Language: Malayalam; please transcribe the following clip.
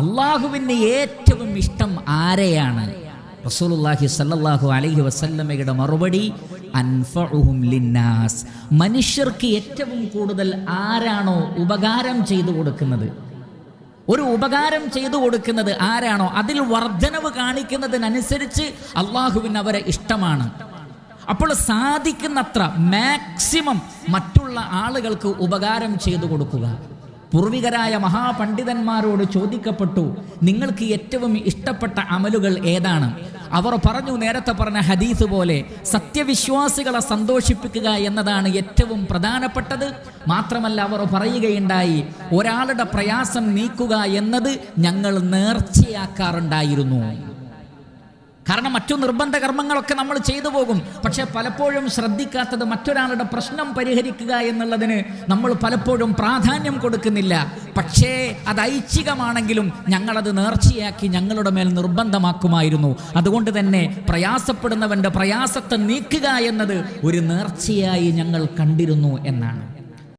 അള്ളാഹുവിന് ഏറ്റവും ഇഷ്ടം ആരെയാണ്? റസൂലുള്ളാഹി സല്ലല്ലാഹു അലൈഹി വസല്ലമയുടെ മറുപടി ലിന്നാസ്. മനുഷ്യർക്ക് ഏറ്റവും കൂടുതൽ ആരാണോ ഉപകാരം ചെയ്തു കൊടുക്കുന്നത്? ഒരു ഉപകാരം ചെയ്തു കൊടുക്കുന്നത് ആരാണോ? അതിൽ വർധനവ് കാണിക്കുന്നതിനനുസരിച്ച് അള്ളാഹുവിന് അവരെ ഇഷ്ടമാണ്. അപ്പോൾ സാധിക്കുന്നത്ര മാക്സിമം മറ്റുള്ള ആളുകൾക്ക് ഉപകാരം ചെയ്തു കൊടുക്കുക. പൂർവികരായ മഹാപണ്ഡിതന്മാരോട് ചോദിക്കപ്പെട്ടു നിങ്ങൾക്ക് ഏറ്റവും ഇഷ്ടപ്പെട്ട അമലുകൾ ഏതാണ്? അവർ പറഞ്ഞു നേരത്തെ പറഞ്ഞ ഹദീസ് പോലെ സത്യവിശ്വാസികളെ സന്തോഷിപ്പിക്കുക എന്നതാണ് ഏറ്റവും പ്രധാനപ്പെട്ടത്. മാത്രമല്ല അവർ പറയുകയുണ്ടായി ഒരാളുടെ പ്രയാസം നീക്കുക എന്നത് ഞങ്ങൾ നേർച്ചയാക്കാറുണ്ടായിരുന്നു. കാരണം മറ്റു നിർബന്ധ കർമ്മങ്ങളൊക്കെ നമ്മൾ ചെയ്തു പോകും. പക്ഷെ പലപ്പോഴും ശ്രദ്ധിക്കാത്തത് മറ്റൊരാളുടെ പ്രശ്നം പരിഹരിക്കുക എന്നുള്ളതിന് നമ്മൾ പലപ്പോഴും പ്രാധാന്യം കൊടുക്കുന്നില്ല. പക്ഷേ അത് ഐച്ഛികമാണെങ്കിലും ഞങ്ങളത് നേർച്ചയാക്കി ഞങ്ങളുടെ മേൽ നിർബന്ധമാക്കുമായിരുന്നു. അതുകൊണ്ട് തന്നെ പ്രയാസപ്പെടുന്നവന്റെ പ്രയാസത്തെ നീക്കുക എന്നത് ഒരു നേർച്ചയായി ഞങ്ങൾ കണ്ടിരുന്നു എന്നാണ്.